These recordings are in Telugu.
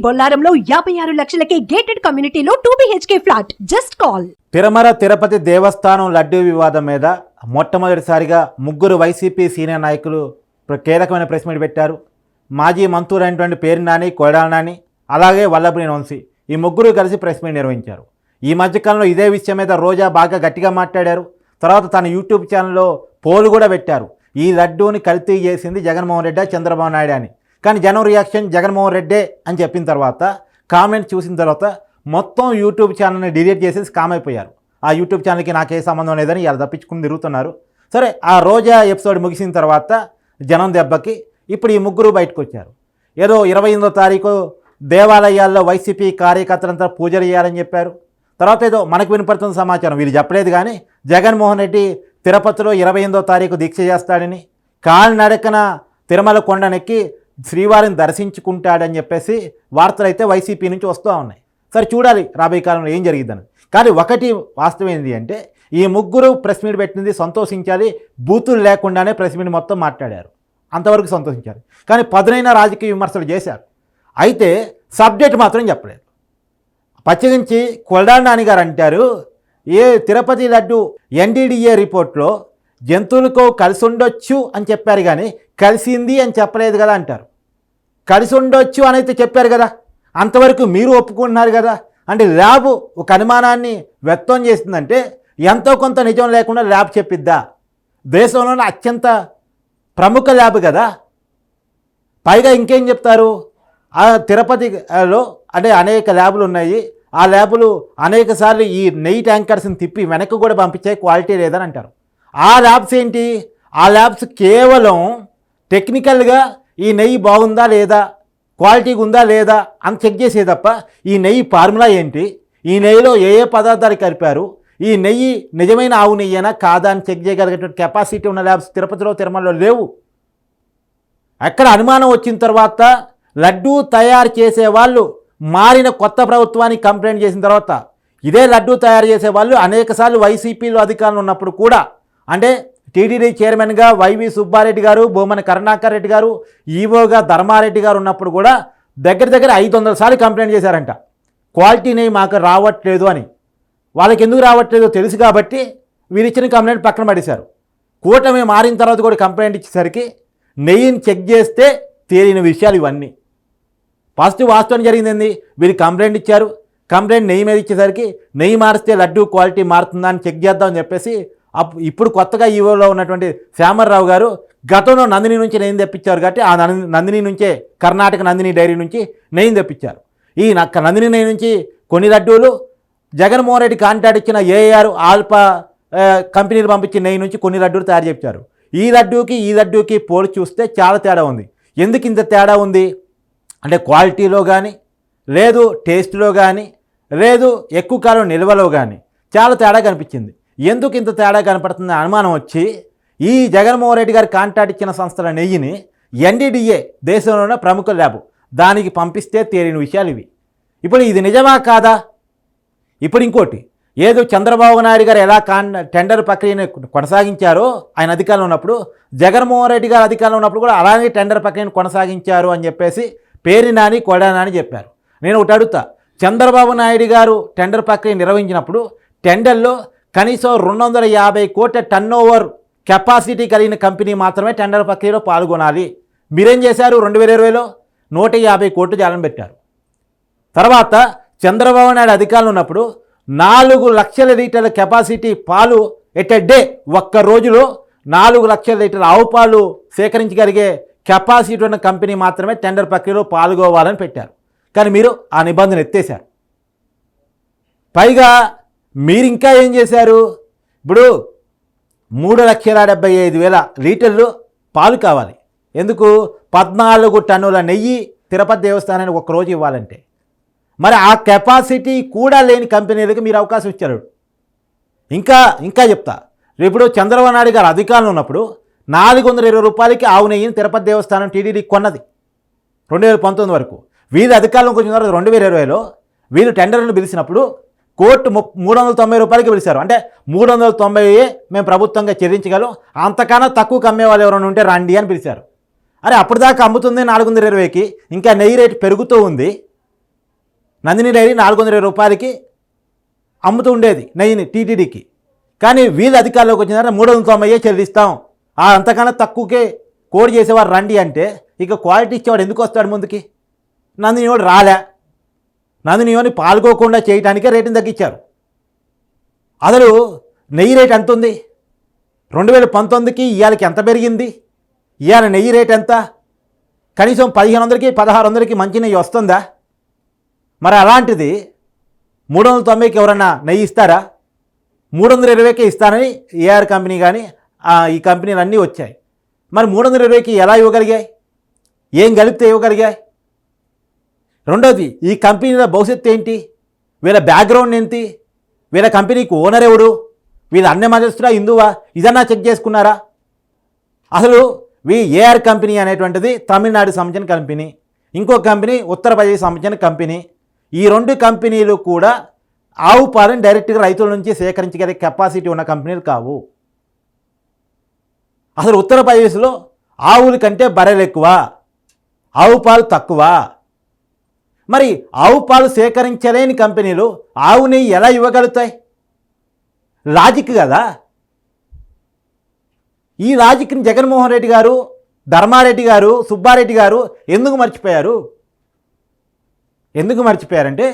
బొల్లారంలో యాభై ఆరు లక్షలకే గేటెడ్ కమ్యూనిటీలో two BHK flat just call Tirumala Tirupati దేవస్థానం లడ్డూ వివాదం మీద మొట్టమొదటిసారిగా ముగ్గురు వైసీపీ సీనియర్ నాయకులు ప్ర- కీలకమైన ప్రెస్ మీట్ పెట్టారు. మాజీ మంత్రులు అయినటువంటి పేరు నాని కొడాల నాని అలాగే వల్లభనేని వంశీ ఈ ముగ్గురు కలిసి ప్రెస్ మీట్ నిర్వహించారు. ఈ మధ్యకాలంలో ఇదే విషయం మీద రోజా బాగా గట్టిగా మాట్లాడారు. తర్వాత తన యూట్యూబ్ ఛానల్లో పోలు కూడా పెట్టారు. ఈ లడ్డూని కల్తీ చేసింది జగన్మోహన్ రెడ్డి చంద్రబాబు నాయుడు అని. కానీ జనం రియాక్షన్ జగన్మోహన్ రెడ్డే అని చెప్పిన తర్వాత కామెంట్ చూసిన తర్వాత మొత్తం యూట్యూబ్ ఛానల్ని డిలీట్ చేసేసి కామ్ అయిపోయారు. ఆ యూట్యూబ్ ఛానల్కి నాకే సంబంధం లేదని ఇలా తప్పించుకుని తిరుగుతున్నారు. సరే ఆ రోజా ఎపిసోడ్ ముగిసిన తర్వాత జనం దెబ్బకి ఇప్పుడు ఈ ముగ్గురు బయటకు వచ్చారు. ఏదో ఇరవై ఎనిమిదో తారీఖు దేవాలయాల్లో వైసీపీ కార్యకర్తలంతా పూజలు చేయాలని చెప్పారు. తర్వాత ఏదో మనకు వినపడుతున్న సమాచారం వీళ్ళు చెప్పలేదు కానీ జగన్మోహన్ రెడ్డి తిరుపతిలో ఇరవై ఎనిమిదో తారీఖు దీక్ష చేస్తాడని కాలినడకన తిరుమల కొండనెక్కి శ్రీవారిని దర్శించుకుంటాడని చెప్పేసి వార్తలు అయితే వైసీపీ నుంచి వస్తూ ఉన్నాయి. సరే చూడాలి రాబోయే కాలంలో ఏం జరిగిద్దని. కానీ ఒకటి వాస్తవం ఏంటి అంటే ఈ ముగ్గురు ప్రెస్ మీట్ పెట్టింది సంతోషించాలి బూతులు లేకుండానే ప్రెస్ మీట్ మొత్తం మాట్లాడారు. అంతవరకు సంతోషించారు. కానీ పదునైన రాజకీయ విమర్శలు చేశారు. అయితే సబ్జెక్ట్ మాత్రం చెప్పలేదు. పచ్చగించి కొల్డా నాని గారు అంటారు ఏ తిరుపతి లడ్డు ఎన్డీడీఏ రిపోర్ట్లో జంతువులకు కలిసి ఉండొచ్చు అని చెప్పారు కానీ కలిసింది అని చెప్పలేదు కదా అంటారు. కలిసి ఉండొచ్చు అని అయితే చెప్పారు కదా. అంతవరకు మీరు ఒప్పుకుంటున్నారు కదా. అంటే ల్యాబ్ ఒక అనుమానాన్ని వ్యక్తం చేసిందంటే ఎంతో కొంత నిజం లేకుండా ల్యాబ్ చెప్పిద్దా? దేశంలోనే అత్యంత ప్రముఖ ల్యాబ్ కదా. పైగా ఇంకేం చెప్తారు? ఆ తిరుపతిలో అంటే అనేక ల్యాబులు ఉన్నాయి. ఆ ల్యాబులు అనేక సార్లు ఈ నెయ్యి ట్యాంకర్స్ని తిప్పి వెనక్కి కూడా పంపించే క్వాలిటీ లేదని అంటారు. ఆ ల్యాబ్స్ ఏంటి? ఆ ల్యాబ్స్ కేవలం టెక్నికల్గా ఈ నెయ్యి బాగుందా లేదా క్వాలిటీగా ఉందా లేదా అని చెక్ చేసే తప్ప ఈ నెయ్యి ఫార్ములా ఏంటి ఈ నెయ్యిలో ఏ ఏ పదార్థాలు కలిపారు ఈ నెయ్యి నిజమైన ఆవు నెయ్యేనా కాదా అని చెక్ చేయగలిగేటువంటి కెపాసిటీ ఉన్న ల్యాబ్స్ తిరుపతిలో తిరుమలలో లేవు. అక్కడ అనుమానం వచ్చిన తర్వాత లడ్డూ తయారు చేసే వాళ్ళు మారిన కొత్త ప్రభుత్వానికి కంప్లైంట్ చేసిన తర్వాత ఇదే లడ్డూ తయారు చేసే వాళ్ళు అనేకసార్లు వైసీపీలో అధికారులు ఉన్నప్పుడు కూడా అంటే టీడీడీ చైర్మన్గా వైవి సుబ్బారెడ్డి గారు బొమ్మన కరుణాకర్ రెడ్డి గారు ఈవోగా ధర్మారెడ్డి గారు ఉన్నప్పుడు కూడా దగ్గర దగ్గర ఐదు వందల సార్లు కంప్లైంట్ చేశారంట. క్వాలిటీని మాకు రావట్లేదు అని. వాళ్ళకి ఎందుకు రావట్లేదో తెలుసు కాబట్టి వీరిచ్చిన కంప్లైంట్ పక్కన పడేశారు. కూటమి మారిన తర్వాత కూడా కంప్లైంట్ ఇచ్చేసరికి నెయ్యిని చెక్ చేస్తే తేలిన విషయాలు ఇవన్నీ. పాజిటివ్ వాస్తవం జరిగింది వీరు కంప్లైంట్ ఇచ్చారు. కంప్లైంట్ నెయ్యి మీద ఇచ్చేసరికి నెయ్యి మారిస్తే లడ్డు క్వాలిటీ మారుతుందా అని చెక్ చేద్దామని చెప్పేసి ఇప్పుడు కొత్తగా ఈవోలో ఉన్నటువంటి శ్యామర్రావు గారు గతంలో నందిని నుంచి నెయ్యి తెప్పించారు కాబట్టి ఆ నంది- నందిని నుంచే కర్ణాటక నందిని డైరీ నుంచి నెయ్యిని తెప్పించారు. ఈ నక్క నందిని నెయ్యి నుంచి కొన్ని లడ్డూలు జగన్మోహన్ రెడ్డి కాంటాక్ట్ ఇచ్చిన ఏఆర్ ఆల్పా కంపెనీలు పంపించిన నెయ్యి నుంచి కొన్ని లడ్డూలు తయారు చేయించారు ఈ లడ్డూకి ఈ లడ్డూకి పోలి చూస్తే చాలా తేడా ఉంది. ఎందుకు ఇంత తేడా ఉంది? అంటే క్వాలిటీలో కానీ లేదు టేస్ట్లో కానీ లేదు ఎక్కువ కాలం నిల్వలో కానీ చాలా తేడా కనిపించింది. ఎందుకు ఇంత తేడా కనపడుతుంది అనుమానం వచ్చి ఈ జగన్మోహన్ రెడ్డి గారి కాంటాక్ట్ ఇచ్చిన సంస్థల నెయ్యిని ఎన్డీడీఏ దేశంలోనే ప్రముఖ ల్యాబ్. దానికి పంపిస్తే తేలిన విషయాలు ఇవి. ఇప్పుడు ఇది నిజమా కాదా? ఇప్పుడు ఇంకోటి ఏదో చంద్రబాబు నాయుడు గారు ఎలా కాన్ టెండర్ ప్రక్రియను కొనసాగించారో ఆయన అధికారంలో ఉన్నప్పుడు జగన్మోహన్ రెడ్డి గారు అధికారంలో ఉన్నప్పుడు కూడా అలాగే టెండర్ ప్రక్రియను కొనసాగించారు అని చెప్పేసి పేరు నాని కొడానాని చెప్పారు. నేను ఒకటి అడుగుతా చంద్రబాబు నాయుడు గారు టెండర్ ప్రక్రియ నిర్వహించినప్పుడు టెండర్లో కనీసం రెండు వందల యాభై కోట్ల టర్న్ ఓవర్ కెపాసిటీ కలిగిన కంపెనీ మాత్రమే టెండర్ ప్రక్రియలో పాల్గొనాలి. మీరేం చేశారు రెండు వేల ఇరవైలో? నూట యాభై కోట్లు జాలం పెట్టారు. తర్వాత చంద్రబాబు నాయుడు అధికారులు ఉన్నప్పుడు నాలుగు లక్షల లీటర్ల కెపాసిటీ పాలు ఎట్ ఎ డే ఒక్క రోజులో నాలుగు లక్షల లీటర్ల ఆవు పాలు సేకరించగలిగే కెపాసిటీ ఉన్న కంపెనీ మాత్రమే టెండర్ ప్రక్రియలో పాల్గొవాలని పెట్టారు. కానీ మీరు ఆ నిబంధన ఎత్తేశారు. పైగా మీరు ఇంకా ఏం చేశారు? ఇప్పుడు మూడు లక్షల డెబ్బై ఐదు వేల లీటర్లు పాలు కావాలి. ఎందుకు? పద్నాలుగు టన్నుల నెయ్యి తిరుపతి దేవస్థానానికి ఒకరోజు ఇవ్వాలంటే. మరి ఆ కెపాసిటీ కూడా లేని కంపెనీలకు మీరు అవకాశం ఇచ్చారు. ఇంకా ఇంకా చెప్తా. ఇప్పుడు చంద్రబాబు నాయుడు గారు అధికారంలో ఉన్నప్పుడు నాలుగు వందల ఇరవై రూపాయలకి ఆవు నెయ్యిని తిరుపతి దేవస్థానం టీడీడీ కొన్నది. రెండు వేల పంతొమ్మిది వరకు. వీళ్ళు అధికారంలోకి వచ్చిన తర్వాత రెండు వేల ఇరవైలో వీళ్ళు టెండర్లను పిలిచినప్పుడు కోర్టు మూడు వందల తొంభై రూపాయలకి పిలిచారు. అంటే మూడు వందల తొంభై మేము ప్రభుత్వంగా చెల్లించగలం అంతకన్నా తక్కువ అమ్మే వాళ్ళు ఎవరైనా ఉంటే రండి అని పిలిచారు. అరే అప్పటిదాకా అమ్ముతుంది నాలుగు వందల ఇరవైకి ఇంకా నెయ్యి రేటు పెరుగుతూ ఉంది. నందిని డైరీ నాలుగు వందల ఇరవై రూపాయలకి అమ్ముతూ ఉండేది నెయ్యిని టీటీడీకి. కానీ వీళ్ళు అధికారంలోకి వచ్చిన తర్వాత మూడు వందల తొంభై చెల్లిస్తాం ఆ అంతకన్నా తక్కువకే కోడి చేసేవారు రండి అంటే ఇక క్వాలిటీ ఇచ్చేవాడు ఎందుకు వస్తాడు ముందుకి? నందిని వాడు రాలే. నందినియోని పాల్గోకుండా పాల్గొకుండా చేయడానికే రేటుని తగ్గించారు. అసలు నెయ్యి రేట్ ఎంత ఉంది? రెండు వేల పంతొమ్మిదికి ఇవాళకి ఎంత పెరిగింది? ఇవాళ నెయ్యి రేట్ ఎంత? కనీసం పదిహేను వందలకి పదహారు వందలకి మంచి నెయ్యి వస్తుందా? మరి అలాంటిది మూడు వందల తొంభైకి ఎవరన్నా నెయ్యి ఇస్తారా? మూడు వందల ఇరవైకి ఇస్తానని ఏఆర్ కంపెనీ కానీ ఈ కంపెనీలు అన్నీ వచ్చాయి. మరి మూడు వందల ఇరవైకి ఎలా ఇవ్వగలిగాయి? ఏం కలిపితే ఇవ్వగలిగాయి? రెండవది ఈ కంపెనీల భవిష్యత్తు ఏంటి? వీళ్ళ బ్యాక్గ్రౌండ్ ఏంటి? వీళ్ళ కంపెనీకి ఓనర్ ఎవడు వీళ్ళు అన్న మధ్యస్థుడా హిందువా? ఇదన్నా చెక్ చేసుకున్నారా? అసలు వి ఏఆర్ కంపెనీ అనేటువంటిది తమిళనాడు సంబంధించిన కంపెనీ. ఇంకో కంపెనీ ఉత్తరప్రదేశ్ సంబంధించిన కంపెనీ. ఈ రెండు కంపెనీలు కూడా ఆవు పాలను డైరెక్ట్గా రైతుల నుంచి సేకరించగలిగే కెపాసిటీ ఉన్న కంపెనీలు కావు. అసలు ఉత్తరప్రదేశ్లో ఆవుల కంటే బర్రెలు ఎక్కువ. ఆవు పాలు తక్కువ. మరి ఆవు పాలు సేకరించలేని కంపెనీలు ఆవు నెయ్యి ఎలా ఇవ్వగలుగుతాయి? లాజిక్ కదా? ఈ లాజిక్ని జగన్మోహన్ రెడ్డి గారు ధర్మారెడ్డి గారు సుబ్బారెడ్డి గారు ఎందుకు మర్చిపోయారు? ఎందుకు మర్చిపోయారంటే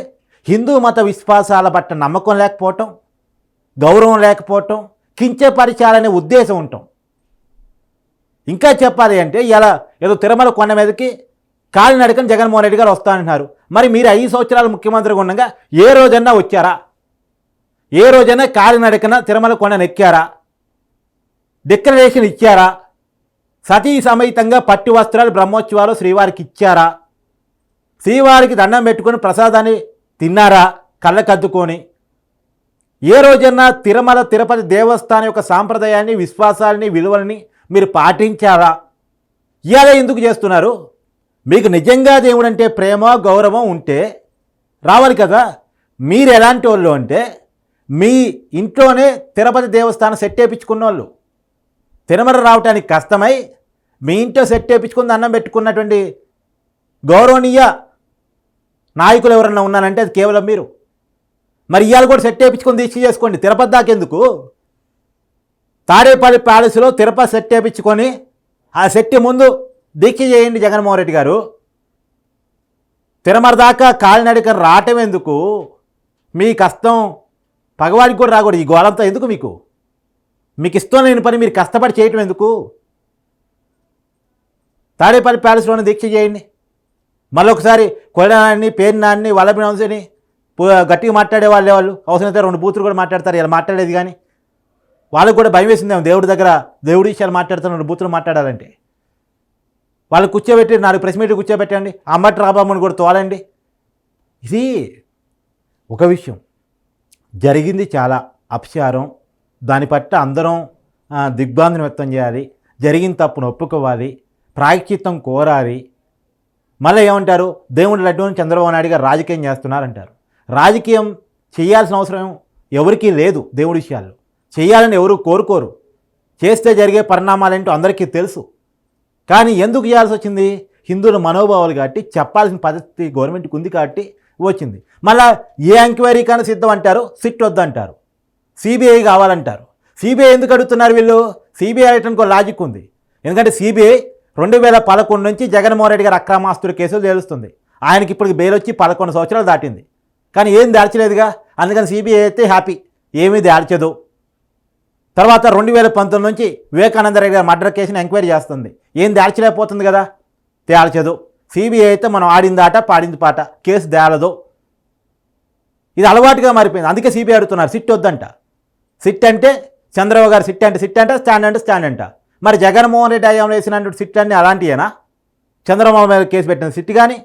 హిందూ మత విశ్వాసాల పట్ల నమ్మకం లేకపోవటం గౌరవం లేకపోవటం కించపరిచాలనే ఉద్దేశం ఉంటాం ఇంకా చెప్పాలి అంటే ఇలా ఏదో తిరుమల కొండ మీదకి కాలినడకని జగన్మోహన్ రెడ్డి గారు వస్తానంటున్నారు. మరి మీరు ఐదు సంవత్సరాలు ముఖ్యమంత్రిగా ఉండగా ఏ రోజన్నా వచ్చారా? ఏ రోజైనా కాలినడకన తిరుమల కొండను ఎక్కారా డిక్లరేషన్ ఇచ్చారా? సతీ సమేతంగా పట్టు వస్త్రాలు బ్రహ్మోత్సవాలు శ్రీవారికి ఇచ్చారా? శ్రీవారికి దండం పెట్టుకొని ప్రసాదాన్ని తిన్నారా? కళ్ళకద్దుకొని. ఏ రోజన్నా తిరుమల తిరుపతి దేవస్థానం యొక్క సాంప్రదాయాన్ని విశ్వాసాలని విలువలని మీరు పాటించారా? ఇవాళ ఎందుకు చేస్తున్నారు? మీకు నిజంగా దేవుడు అంటే ప్రేమ గౌరవం ఉంటే రావాలి కదా? మీరు ఎలాంటి వాళ్ళు అంటే మీ ఇంట్లోనే తిరుపతి దేవస్థానం సెట్ వేయించుకున్న వాళ్ళు. తిరుమల రావటానికి కష్టమై మీ ఇంట్లో సెట్ వేయించుకుని అన్నం పెట్టుకున్నటువంటి గౌరవనీయ నాయకులు ఎవరన్నా ఉన్నారంటే అది కేవలం మీరు. మరి ఇవాళ కూడా సెట్ వేయించుకొని దీక్ష చేసుకోండి. తిరుపతి దాకెందుకు తాడేపల్లి ప్యాలెస్లో తిరుపతి సెట్ వేయించుకొని ఆ సెట్ ముందు దీక్ష చేయండి జగన్మోహన్ రెడ్డి గారు. తిరుమల దాకా కాలినడక రావటం ఎందుకు? మీ కష్టం పగవాడికి కూడా రాకూడదు. ఈ గోళంతా ఎందుకు మీకు? మీకు ఇష్టం లేని పని మీరు కష్టపడి చేయటం ఎందుకు? తాడేపల్లి ప్యాలెస్లోనే దీక్ష చేయండి. మళ్ళొకసారి కొలనాన్ని పేరునాన్ని వల్లభినాన్ని గట్టిగా మాట్లాడే వాళ్ళే వాళ్ళు అవసరమైతే రెండు బూతులు కూడా మాట్లాడతారు. ఇలా మాట్లాడేది కానీ. వాళ్ళకు కూడా భయం వేసిందేమో దేవుడి దగ్గర దేవుడి విషయాలు మాట్లాడుతున్న రెండు బూతులు మాట్లాడాలంటే. వాళ్ళు కూర్చోబెట్టి నాలుగు ప్రెస్ మీట్ కూర్చోబెట్టండి. అమ్మటి రాబామ్మని కూడా తోలండి. ఇది ఒక విషయం. జరిగింది చాలా అపచారం. దాని పట్ల అందరం ఆ, దిగ్భ్రాంతిని వ్యక్తం చేయాలి. జరిగిన తప్పును ఒప్పుకోవాలి. ప్రాయశ్చిత్తం కోరాలి. మళ్ళీ ఏమంటారు? దేవుడి లడ్డూని చంద్రబాబు నాయుడు గారు రాజకీయం చేస్తున్నారంటారు. రాజకీయం చేయాల్సిన అవసరం ఎవరికీ లేదు దేవుడి విషయాల్లో. చేయాలని ఎవరు కోరుకోరు. చేస్తే జరిగే పరిణామాలేంటో అందరికీ తెలుసు. కానీ ఎందుకు చేయాల్సి వచ్చింది? హిందువుల మనోభావాలు కాబట్టి చెప్పాల్సిన పరిస్థితి గవర్నమెంట్కి ఉంది కాబట్టి వచ్చింది. మళ్ళా ఏ ఎంక్వైరీ కానీ సిద్ధం అంటారు? సిట్ వద్దంటారు. సిబిఐ కావాలంటారు. సిబిఐ ఎందుకు అడుగుతున్నారు వీళ్ళు? సిబిఐ అడగడానికి లాజిక్ ఉంది. ఎందుకంటే సిబిఐ రెండు వేల పదకొండు నుంచి జగన్మోహన్ రెడ్డి గారు అక్రమాస్తుల కేసులు తేలుస్తుంది. ఆయనకి ఇప్పటికి బెయిల్ వచ్చి పదకొండు సంవత్సరాలు దాటింది. కానీ ఏం దాల్చలేదుగా? అందుకని సిబిఐ అయితే హ్యాపీ ఏమీ దాల్చదు. తర్వాత రెండు వేల పంతొమ్మిది నుంచి వివేకానందరెడ్డి గారి మర్డర్ కేసుని ఎంక్వైరీ చేస్తుంది. ఏం దాల్చలేకపోతుంది కదా? తేల్చదు. సిబిఐ అయితే మనం ఆడింది ఆట పాడింది పాట. కేసు తేలదు. ఇది అలవాటుగా మారిపోయింది. అందుకే సిబిఐ అడుగుతున్నారు సిట్ వద్దంట. సిట్ అంటే? చంద్రబాబు గారు సిట్ అంటే సిట్ అంటే స్టాండ్ అంటే స్టాండ్ అంట. మరి జగన్మోహన్ రెడ్డి అయ్యంలో వేసినటువంటి సిట్ అన్ని అలాంటియేనా? చంద్రబాబు మీద కేసు పెట్టిన సిట్ కానీ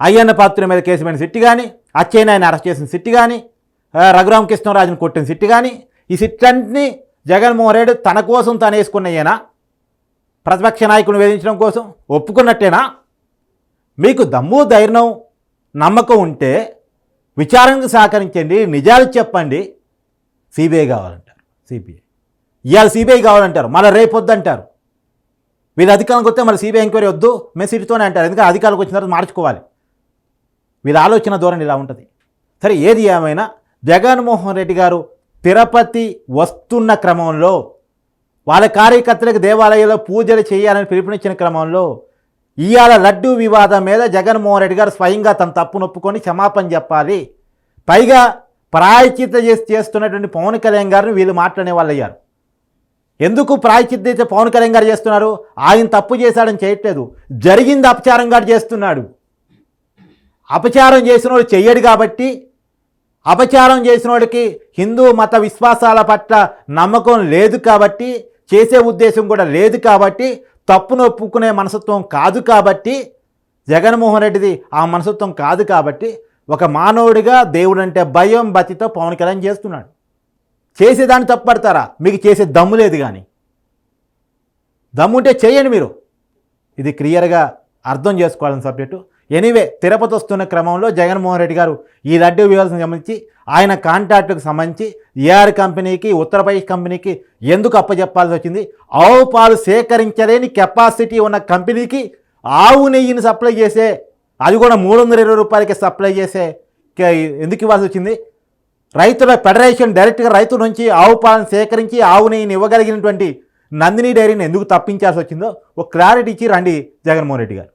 అయ్యన్న పాత్ర మీద కేసు పెట్టిన సిట్ కానీ అచ్చయ్య ఆయన అరెస్ట్ చేసిన సిట్ కానీ ఆ, రఘురామ కొట్టిన సిట్ కానీ ఈ సిట్లన్నింటినీ జగన్మోహన్ రెడ్డి తన కోసం తను వేసుకున్నాయేనా? ప్రతిపక్ష నాయకుని వేధించడం కోసం ఒప్పుకున్నట్టేనా? మీకు దమ్ము ధైర్యం నమ్మకం ఉంటే విచారణకు సహకరించండి నిజాలు చెప్పండి. సిబిఐ కావాలంటారు సిబిఐ. ఇవాళ సిబిఐ కావాలంటారు మళ్ళీ రేపు వద్దంటారు వీళ్ళు అధికారంకి వస్తే మళ్ళీ సిబిఐ ఎంక్వైరీ వద్దు మేము సిటీతోనే అంటారు. ఎందుకంటే అధికారులకు వచ్చిన తర్వాత మార్చుకోవాలి. వీళ్ళ ఆలోచన ధోరణి ఇలా ఉంటుంది. సరే ఏది ఏమైనా జగన్మోహన్ రెడ్డి గారు తిరుపతి వస్తున్న క్రమంలో వాళ్ళ కార్యకర్తలకు దేవాలయంలో పూజలు చేయాలని పిలుపునిచ్చిన క్రమంలో ఇవాళ లడ్డూ వివాదం మీద జగన్మోహన్ రెడ్డి గారు స్వయంగా తన తప్పు నొప్పుకొని క్షమాపణ చెప్పాలి. పైగా ప్రాయచిత చేసి చేస్తున్నటువంటి పవన్ కళ్యాణ్ గారిని వీళ్ళు మాట్లాడే వాళ్ళు అయ్యారు. ఎందుకు ప్రాయచిత్త అయితే పవన్ కళ్యాణ్ గారు చేస్తున్నారు? ఆయన తప్పు చేశాడని చేయట్లేదు. జరిగింది అపచారం గారు చేస్తున్నాడు. అపచారం చేసిన వాడు చెయ్యడు కాబట్టి అపచారం చేసిన వాడికి హిందూ మత విశ్వాసాల పట్ల నమ్మకం లేదు కాబట్టి చేసే ఉద్దేశం కూడా లేదు కాబట్టి తప్పును ఒప్పుకునే మనసత్వం కాదు కాబట్టి జగన్మోహన్ రెడ్డిది ఆ మనసత్వం కాదు కాబట్టి ఒక మానవుడిగా దేవుడు అంటే భయం బతితో పవన్ కళ్యాణ్ చేస్తున్నాడు. చేసేదాన్ని తప్పుపడతారా? మీకు చేసే దమ్ము లేదు కానీ. దమ్ముంటే చేయండి మీరు. ఇది క్లియర్గా అర్థం చేసుకోవాలని సబ్జెక్టు ఎనీవే తిరుపతి వస్తున్న క్రమంలో జగన్మోహన్ రెడ్డి గారు ఈ లడ్డూ వివాదం సంబంధించి ఆయన కాంట్రాక్టుకు సంబంధించి ఏఆర్ కంపెనీకి ఉత్తరప్రదేశ్ కంపెనీకి ఎందుకు అప్పచెప్పాల్సి వచ్చింది? ఆవు పాలు సేకరించలేని కెపాసిటీ ఉన్న కంపెనీకి ఆవు నెయ్యిని సప్లై చేసే అది కూడా మూడు వందల ఇరవై రూపాయలకి సప్లై చేసే ఎందుకు ఇవ్వాల్సి వచ్చింది? రైతుల ఫెడరేషన్ డైరెక్ట్గా రైతు నుంచి ఆవు పాలను సేకరించి ఆవు నెయ్యిని ఇవ్వగలిగినటువంటి నందిని డైరీని ఎందుకు తప్పించాల్సి వచ్చిందో ఒక క్లారిటీ ఇచ్చి రండి జగన్మోహన్ రెడ్డి గారు.